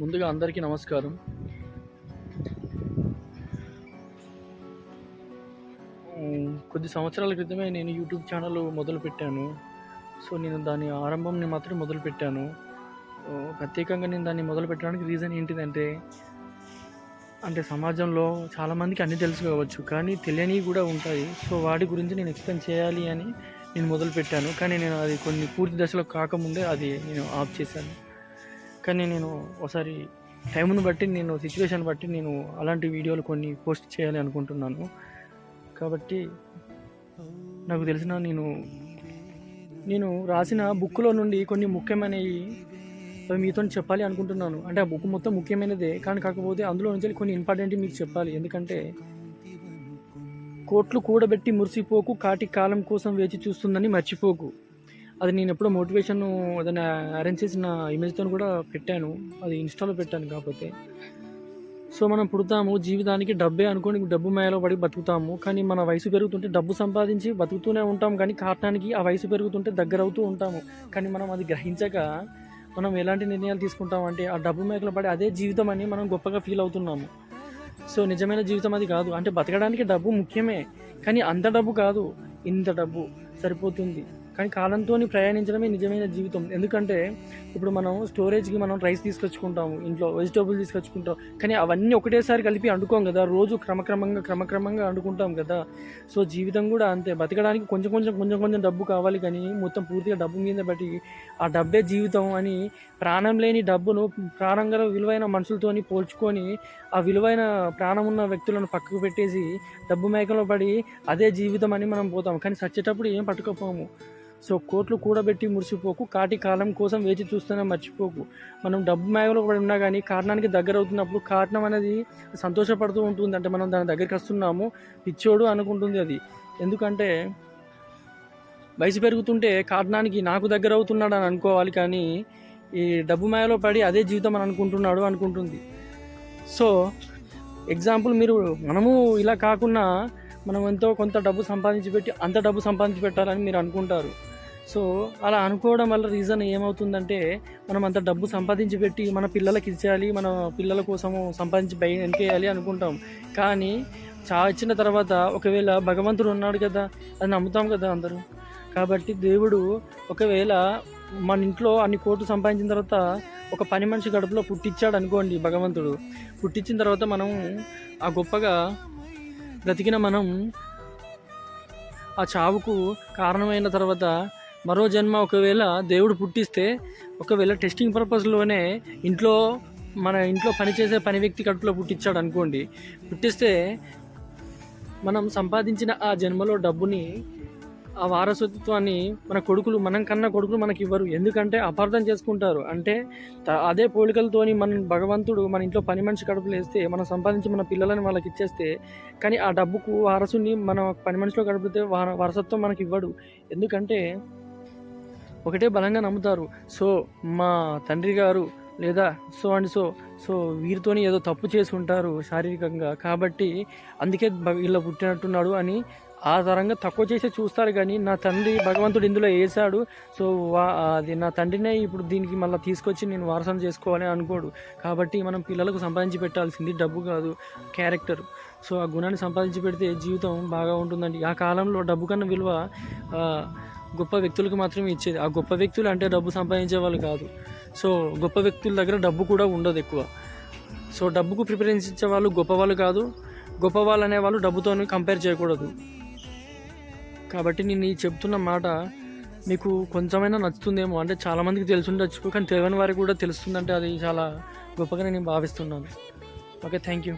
ముందుగా అందరికీ నమస్కారం. కొద్ది సంవత్సరాల క్రితమే నేను యూట్యూబ్ ఛానల్ మొదలుపెట్టాను. సో నేను దాని ఆరంభంని మాత్రం మొదలుపెట్టాను. ప్రత్యేకంగా నేను దాన్ని మొదలు పెట్టడానికి రీజన్ ఏంటిదంటే అంటే సమాజంలో చాలామందికి అన్నీ తెలుసు కావచ్చు కానీ తెలియనివి కూడా ఉంటాయి. సో వాటి గురించి నేను ఎక్స్ప్లెయిన్ చేయాలి అని నేను మొదలుపెట్టాను. కానీ నేను అది కొన్ని పూర్తి దశలో కాకముందే అది నేను ఆఫ్ చేశాను. కానీ నేను ఒకసారి టైంను బట్టి నేను సిచ్యువేషన్ బట్టి నేను అలాంటి వీడియోలు కొన్ని పోస్ట్ చేయాలి అనుకుంటున్నాను. కాబట్టి నాకు తెలిసిన నేను నేను రాసిన బుక్లో నుండి కొన్ని ముఖ్యమైనవి అవి మీతో చెప్పాలి అనుకుంటున్నాను. అంటే ఆ బుక్ మొత్తం ముఖ్యమైనదే కానీ కాకపోతే అందులో నుంచి కొన్ని ఇంపార్టెంట్ మీకు చెప్పాలి. ఎందుకంటే కోట్లు కూడబెట్టి మురిసిపోకు కాటి కాలం కోసం వేచి చూస్తుందని మర్చిపోకు. అది నేను ఎప్పుడో మోటివేషన్ ఏదైనా అరేంజ్ చేసిన ఇమేజ్తో కూడా పెట్టాను. అది ఇన్స్టాలో పెట్టాను కాకపోతే. సో మనం పుడతాము జీవితానికి డబ్బే అనుకోని డబ్బు మేలో పడి బతుకుతాము. కానీ మన వయసు పెరుగుతుంటే డబ్బు సంపాదించి బతుకుతూనే ఉంటాం కానీ కారణానికి ఆ వయసు పెరుగుతుంటే దగ్గర అవుతూ ఉంటాము. కానీ మనం అది గ్రహించక మనం ఎలాంటి నిర్ణయాలు తీసుకుంటాం అంటే ఆ డబ్బు మేకలు పడి అదే జీవితం అని మనం గొప్పగా ఫీల్ అవుతున్నాము. సో నిజమైన జీవితం అది కాదు. అంటే బతకడానికి డబ్బు ముఖ్యమే. కానీ అంత డబ్బు కాదు. ఇంత డబ్బు సరిపోతుంది. కానీ కాలంతో ప్రయాణించడమే నిజమైన జీవితం. ఎందుకంటే ఇప్పుడు మనం స్టోరేజ్కి మనం రైస్ తీసుకొచ్చుకుంటాము ఇంట్లో వెజిటేబుల్ తీసుకొచ్చుకుంటాం కానీ అవన్నీ ఒకటేసారి కలిపి వండుకోం కదా రోజు క్రమక్రమంగా క్రమక్రమంగా వండుకుంటాం కదా. సో జీవితం కూడా అంతే. బతకడానికి కొంచెం కొంచెం కొంచెం కొంచెం డబ్బు కావాలి కానీ మొత్తం పూర్తిగా డబ్బు మీద బట్టి ఆ డబ్బే జీవితం అని ప్రాణం లేని డబ్బును ప్రాణంగా విలువైన మనుషులతోని పోల్చుకొని ఆ విలువైన ప్రాణం ఉన్న వ్యక్తులను పక్కకు పెట్టేసి డబ్బు మేకలో పడి అదే జీవితం అని మనం పోతాం. కానీ చచ్చేటప్పుడు ఏం పట్టుకోపోము. సో కోట్లు కూడబెట్టి మురిసిపోకు కాటి కాలం కోసం వేచి చూస్తేనే మర్చిపోకు. మనం డబ్బు మేఘలో పడి ఉన్నా కానీ కారణానికి దగ్గర అవుతున్నప్పుడు కారణం అనేది సంతోషపడుతూ ఉంటుంది. అంటే మనం దాని దగ్గరికి వస్తున్నాము పిచ్చోడు అనుకుంటుంది అది. ఎందుకంటే వయసు పెరుగుతుంటే కారణానికి నాకు దగ్గర అవుతున్నాడు అని అనుకోవాలి కానీ ఈ డబ్బు మాయలో పడి అదే జీవితం అని అనుకుంటున్నాడు అనుకుంటుంది. సో ఎగ్జాంపుల్ మీరు మనము ఇలా కాకుండా మనం ఎంతో కొంత డబ్బు సంపాదించి పెట్టి అంత డబ్బు సంపాదించి పెట్టాలని మీరు అనుకుంటారు. సో అలా అనుకోవడం వల్ల రీజన్ ఏమవుతుందంటే మనం అంత డబ్బు సంపాదించి పెట్టి మన పిల్లలకి ఇచ్చేయాలి మన పిల్లల కోసము సంపాదించి బయ వెనకేయాలి అనుకుంటాం. కానీ చా ఇచ్చిన తర్వాత ఒకవేళ భగవంతుడు ఉన్నాడు కదా అది నమ్ముతాం కదా అందరూ. కాబట్టి దేవుడు ఒకవేళ మన ఇంట్లో అన్ని కోట్లు సంపాదించిన తర్వాత ఒక పని మనిషి గడుపులో పుట్టించాడు అనుకోండి భగవంతుడు. పుట్టించిన తర్వాత మనం ఆ గొప్పగా బ్రతికిన మనం ఆ చావుకు కారణమైన తర్వాత మరో జన్మ ఒకవేళ దేవుడు పుట్టిస్తే ఒకవేళ టెస్టింగ్ పర్పస్లోనే ఇంట్లో మన ఇంట్లో పనిచేసే పని వ్యక్తి కడుపులో పుట్టించాడు అనుకోండి పుట్టిస్తే మనం సంపాదించిన ఆ జన్మలో డబ్బుని ఆ వారసత్వాన్ని మన కొడుకులు మనం కన్నా కొడుకులు మనకి ఇవ్వరు. ఎందుకంటే అపార్థం చేసుకుంటారు. అంటే అదే పోలికలతోని మన భగవంతుడు మన ఇంట్లో పని మనిషి కడుపులు వేస్తే మనం సంపాదించి మన పిల్లలని వాళ్ళకి ఇచ్చేస్తే కానీ ఆ డబ్బుకు వారసుని మన పని మనిషిలో గడిపితే వార వారసత్వం మనకి ఇవ్వడు. ఎందుకంటే ఒకటే బలంగా నమ్ముతారు. సో మా తండ్రి గారు లేదా సో అండ్ సో సో వీరితోని ఏదో తప్పు చేసి ఉంటారు శారీరకంగా. కాబట్టి అందుకే ఇలా పుట్టినట్టున్నాడు అని ఆ తరంగా తక్కువ చేసి చూస్తారు కానీ నా తండ్రి భగవంతుడు ఇందులో వేసాడు సో వా అది నా తండ్రినే ఇప్పుడు దీనికి మళ్ళీ తీసుకొచ్చి నేను వారసం చేసుకోవాలని అనుకోడు. కాబట్టి మనం పిల్లలకు సంపాదించి పెట్టాల్సింది డబ్బు కాదు క్యారెక్టర్. సో ఆ గుణాన్ని సంపాదించి పెడితే జీవితం బాగా ఉంటుందండి. ఆ కాలంలో డబ్బు కన్నా విలువ గొప్ప వ్యక్తులకు మాత్రమే ఇచ్చేది. ఆ గొప్ప వ్యక్తులు అంటే డబ్బు సంపాదించే వాళ్ళు కాదు. సో గొప్ప వ్యక్తుల దగ్గర డబ్బు కూడా ఉండదు ఎక్కువ. సో డబ్బుకు ప్రిఫరెన్స్ ఇచ్చే వాళ్ళు గొప్ప వాళ్ళు కాదు. గొప్ప వాళ్ళు డబ్బుతో కంపేర్ చేయకూడదు. కాబట్టి నేను ఈ చెప్తున్న మాట మీకు కొంచెమైనా నచ్చుతుందేమో. అంటే చాలామందికి తెలిసి ఉండొచ్చు కానీ తెలియని వారికి కూడా తెలుస్తుందంటే అది చాలా గొప్పగా నేను భావిస్తున్నాను. Okay thank you